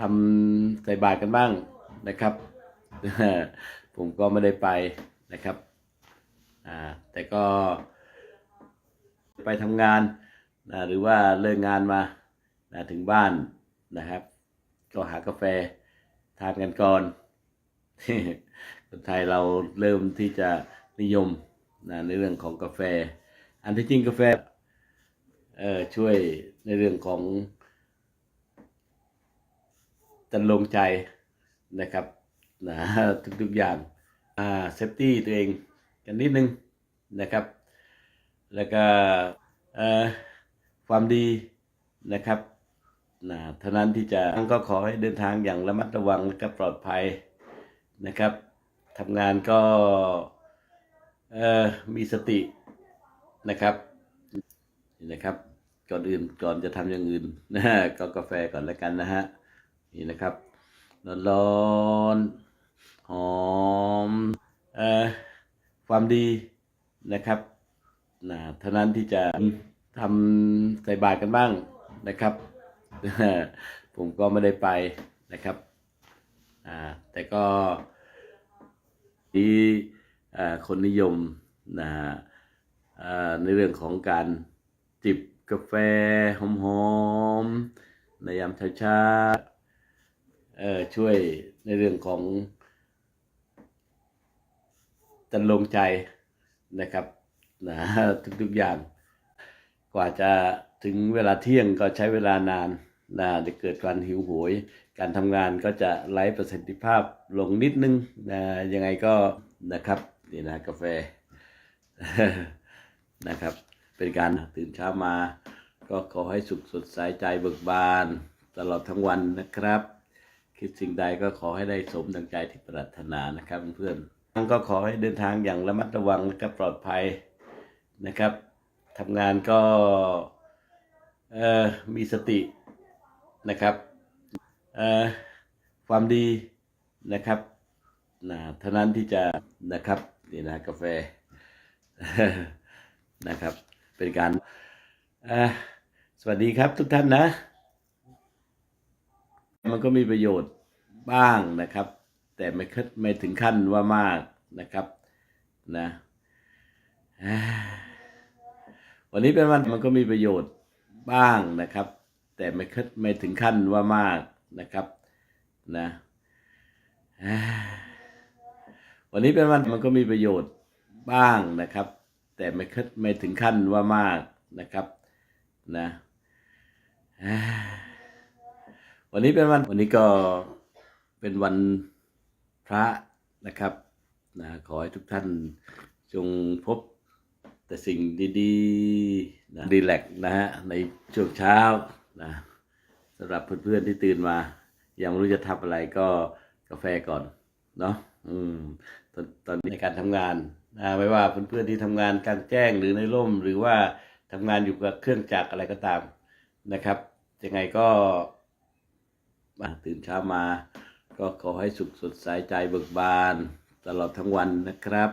ทำใส่บาตรกันบ้างนะครับ ผมก็ไม่ได้ไปนะครับแต่ก็ไปทำงานนะหรือว่าเลิกงานมานะถึงบ้านนะครับ ก็หากาแฟทานกันก่อนคนไทยเราเริ่มที่จะนิยมนะในเรื่องของกาแฟ อันที่จริงกาแฟเอ่อช่วยในเรื่องของ จันลงใจนะครับนะทุกๆอย่างอ่าเซฟตี้ตัวเองกันนิดนึงนะครับ แล้วก็ความดีนะครับนะเท่านั้นที่จะก็ขอให้เดินทางอย่างระมัดระวังและก็ปลอดภัยนะครับทำงานก็มีสตินะครับนะครับ ก่อนอื่นก่อนจะทำอย่างอื่นนะก็กาแฟก่อนแล้วกันนะฮะ นี่นะครับร้อนหอมเอ่อความดีนะครับนะเท่านั้นที่จะทำใส่บาตรกันบ้างนะครับ ผมก็ไม่ได้ไปนะครับอ่าแต่ก็ที่คนนิยมนะฮะในเรื่องของการจิบกาแฟหอมๆในยามเช้าๆ ช่วยในเรื่องของจันลงใจนะครับนะทุกๆอย่าง กว่าจะถึงเวลาเที่ยงก็ใช้เวลานานนะจะเกิดการหิวโหย การทำงานก็จะไร้ประสิทธิภาพลงนิดนึงนะยังไงก็นะครับนี่นะกาแฟนะครับ เป็นการตื่นเช้ามา ก็ขอให้สุขสดใสใจเบิกบาน ตลอดทั้งวันนะครับ คิดสิ่งใดก็ขอให้ได้สมดังใจที่ปรารถนานะครับเพื่อนๆก็ขอให้เดินทางอย่างระมัดระวังและก็ปลอดภัยนะครับทำงานก็เออมีสตินะครับเออความดีนะครับนะเท่านั้นที่จะนะครับนี่นะกาแฟนะครับ เป็นการสวัสดีครับทุกท่านนะ มันก็มีประโยชน์ บ้างนะครับ แต่ไม่คไม่ถึงขั้นว่ามากนะครับนะวันนี้เป็นวันมันก็มีประโยชน์บ้างนะครับ แต่ไม่คไม่ถึงขั้นว่ามากนะครับนะวันนี้เป็นวันมันก็มีประโยชน์บ้างนะครับ แต่ไม่คไม่ถึงขั้นว่ามากนะครับนะวันนี้เป็นวันวันนี้ก็ เป็นวันพระนะครับนะขอให้ทุกท่านจงพบแต่สิ่งดีๆนะดีแลกซ์นะฮะในช่วงเช้านะสำหรับเพื่อนๆที่ตื่นมา ยังไม่รู้จะทำอะไรก็กาแฟก่อนเนาะอืมตอนตอนนี้ในการทำงานนะไม่ว่าเพื่อนๆที่ทำงานกลางแจ้งหรือในร่ม หรือว่าทำงานอยู่กับเครื่องจักรอะไรก็ตามนะครับยังไงก็มาตื่นเช้ามา ก็ขอให้สุขสดใสใจเบิกบาน ตลอดทั้งวันนะครับ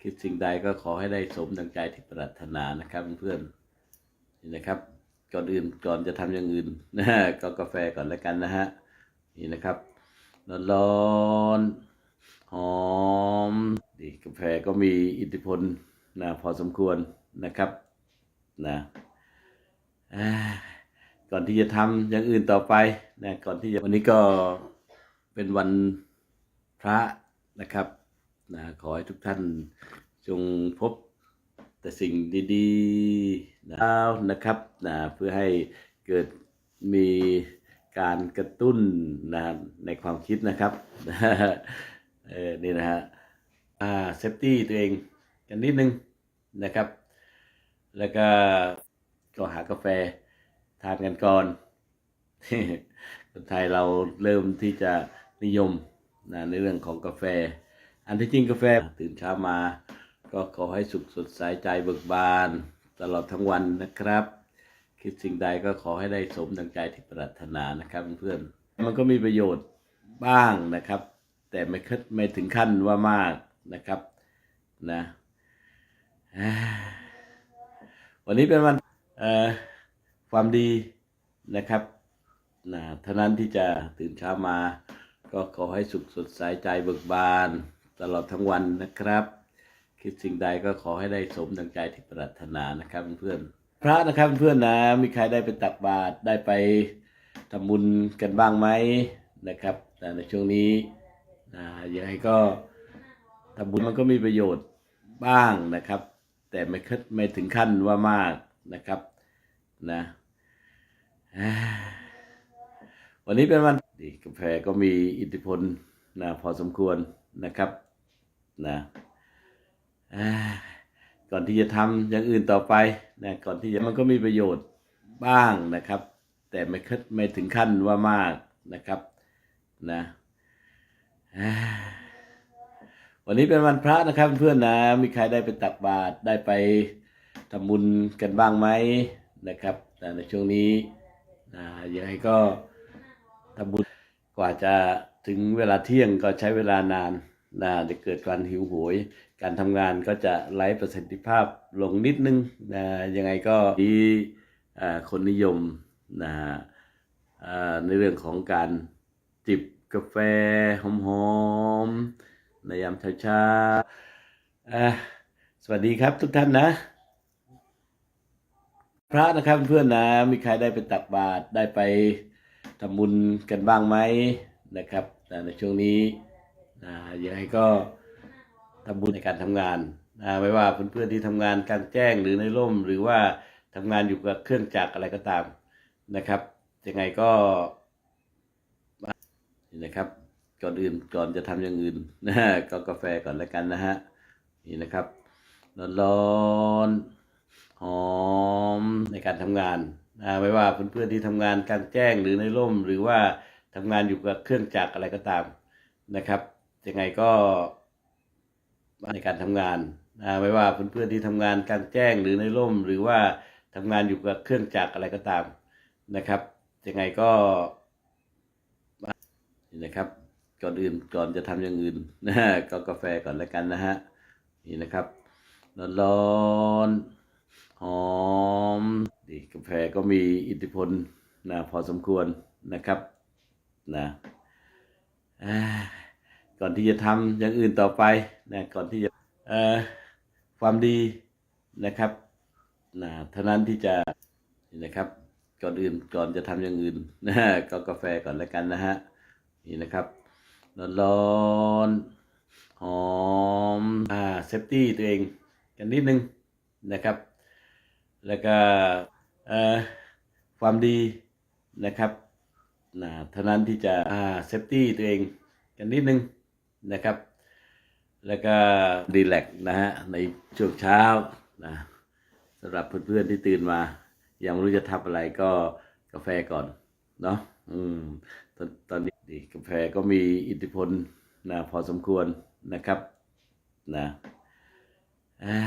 คิดสิ่งใดก็ขอให้ได้สมดังใจที่ปรารถนานะครับเพื่อนๆนี่นะครับก่อนอื่นก่อนจะทำอย่างอื่นนะก็กาแฟก่อนแล้วกันนะฮะนี่นะครับร้อนๆหอมดีกาแฟก็มีอิทธิพลนะพอสมควรนะครับนะก่อนที่จะทำอย่างอื่นต่อไปนะก่อนที่จะวันนี้ก็ เป็นวันพระนะครับนะขอให้ทุกท่านจงพบแต่สิ่งดีๆนะนะครับนะเพื่อให้เกิดมีการกระตุ้นนะในความคิดนะครับเออนี่นะฮะอ่าเซฟตี้ตัวเองกันนิดนึงนะครับ แล้วก็ก็หากาแฟทานกันก่อนคนไทยเราเริ่มที่จะ นิยมนะในเรื่องของกาแฟ อันที่จริงกาแฟตื่นเช้ามา ก็ขอให้สุขสดใสใจเบิกบาน ตลอดทั้งวันนะครับ คิดสิ่งใดก็ขอให้ได้สมดังใจที่ปรารถนานะครับเพื่อนมันก็มีประโยชน์บ้างนะครับ แต่ไม่คไม่ถึงขั้นว่ามากนะครับนะวันนี้เป็นวันความดีนะครับนะเท่านั้นที่จะตื่นเช้ามา ก็ขอให้สุขสดใสใจเบิกบาน ตลอดทั้งวันนะครับ คิดสิ่งใดก็ขอให้ได้สมดังใจที่ปรารถนานะครับเพื่อนพระนะครับเพื่อนนะมีใครได้ไปตักบาตรได้ไปทำบุญกันบ้างไหมนะครับแต่ในช่วงนี้นะยังไงก็ทำบุญมันก็มีประโยชน์บ้างนะครับ แต่ไม่คดไม่ถึงขั้นว่ามากนะครับนะ วันนี้เป็นวันดีกาแฟก็มีอิทธิพลนะพอสมควรนะครับนะก่อนที่จะทำอย่างอื่นต่อไปนะก่อนที่จะมันก็มีประโยชน์บ้างนะครับ แต่ไม่คดไม่ถึงขั้นว่ามากนะครับนะวันนี้เป็นวันพระนะครับเพื่อนนะมีใครได้ไปตักบาตรได้ไปทำบุญกันบ้างไหมนะครับแต่ในช่วงนี้นะยังไงก็ ทำบุญกว่าจะถึงเวลาเที่ยงก็ใช้เวลานานนะจะเกิดการหิวโหย การทำงานก็จะไร้ประสิทธิภาพลงนิดนึงนะยังไงก็ที่อ่าคนนิยมนะในเรื่องของการจิบกาแฟหอมๆในยามเช้าๆสวัสดีครับทุกท่านนะ พระนะครับเพื่อนนะ มีใครได้ไปตักบาตรได้ไป ทำบุญกันบ้างไหมนะครับแต่ในช่วงนี้นะยังไงก็ทำบุญในการทำงานนะไม่ว่าเพื่อนๆที่ทำงานกลางแจ้งหรือในร่ม หรือว่าทำงานอยู่กับเครื่องจักรอะไรก็ตามนะครับยังไงก็นี่นะครับ ก่อนอื่นก่อนจะทำอย่างอื่นนะฮะก็กาแฟก่อนแล้วกันนะฮะนี่นะครับร้อนๆหอมในการทำงาน นะไม่ว่าเพื่อนๆที่ทำงานกลางแจ้งหรือในร่ม หรือว่าทำงานอยู่กับเครื่องจักรอะไรก็ตามนะครับยังไงก็ในการทำงานนะไม่ว่าเพื่อนๆที่ทำงานกลางแจ้งหรือในร่ม หรือว่าทำงานอยู่กับเครื่องจักรอะไรก็ตามนะครับยังไงก็นี่นะครับ ก่อนอื่นก่อนจะทำอย่างอื่นนะฮะก็กาแฟก่อนแล้วกันนะฮะนี่นะครับร้อนๆ อมดีกาแฟก็มีอิทธิพลนะพอสมควรนะครับนะก่อนที่จะทำอย่างอื่นต่อไปนะก่อนที่จะเอ่อความดีนะครับนะเท่านั้นที่จะนะครับ ก่อนอื่นก่อนจะทำอย่างอื่นนะฮะก็กาแฟก่อนแล้วกันนะฮะนี่นะครับร้อนๆหอมอ่าเซฟตี้ตัวเองกันนิดนึงนะครับ แล้วก็ความดีนะครับนะเท่านั้นที่จะเซฟตี้ตัวเองกันนิดนึงนะครับ แล้วก็รีแลกนะฮะในช่วงเช้านะสำหรับเพื่อนๆที่ตื่นมา ยังไม่รู้จะทำอะไรก็กาแฟก่อนเนาะอืมตอนตอนนี้ดีกาแฟก็มีอิทธิพลนะพอสมควรนะครับนะอ่า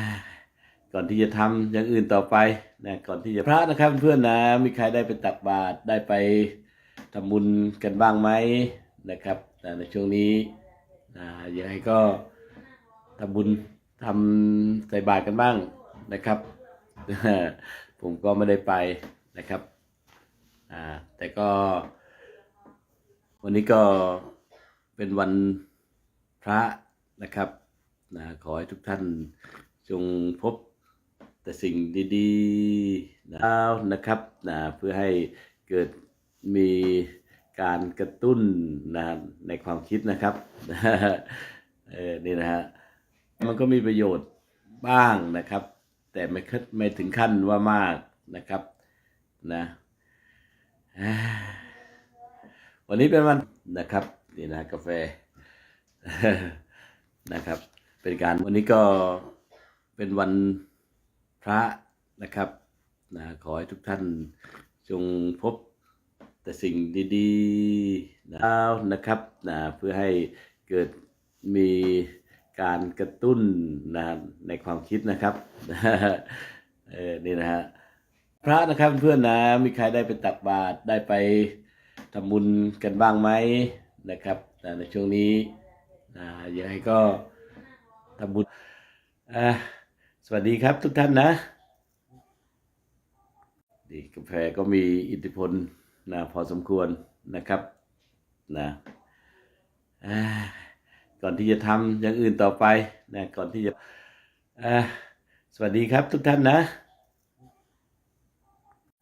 ก่อนที่จะทำอย่างอื่นต่อไปนะก่อนที่จะพระนะครับเพื่อนนะมีใครได้ไปตักบาตรได้ไปทำบุญกันบ้างไหมนะครับแต่ในช่วงนี้นะยังไงก็ทำบุญทำใส่บาตรกันบ้างนะครับ ผมก็ไม่ได้ไปนะครับอ่าแต่ก็ วันนี้ก็เป็นวันพระนะครับนะขอให้ทุกท่านจงพบ แต่สิ่งดีๆนะนะครับนะเพื่อให้เกิดมีการกระตุ้นนะในความคิดนะครับเออนี่นะฮะมันก็มีประโยชน์บ้างนะครับ แต่ไม่คดไม่ถึงขั้นว่ามากนะครับนะวันนี้เป็นวันนะครับนี่นะกาแฟนะครับ เป็นการวันนี้ก็เป็นวัน ระนะครับนะขอให้ทุกท่านจงพบแต่สิ่งดีๆนะนะครับนะเพื่อให้เกิดมีการกระตุ้นนะในความคิดนะครับเออนี่นะฮะพระนะครับเพื่อนนะมีใครได้ไปตักบาตรได้ไปทำบุญกันบ้างไหมนะครับแต่ในช่วงนี้นะยังไงก็ทำบุญอ่า สวัสดีครับทุกท่านนะดีกาแฟก็มีอิทธิพลนะพอสมควรนะครับนะก่อนที่จะทำอย่างอื่นต่อไปนะก่อนที่จะสวัสดีครับทุกท่านนะ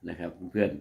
นะครับเพื่อน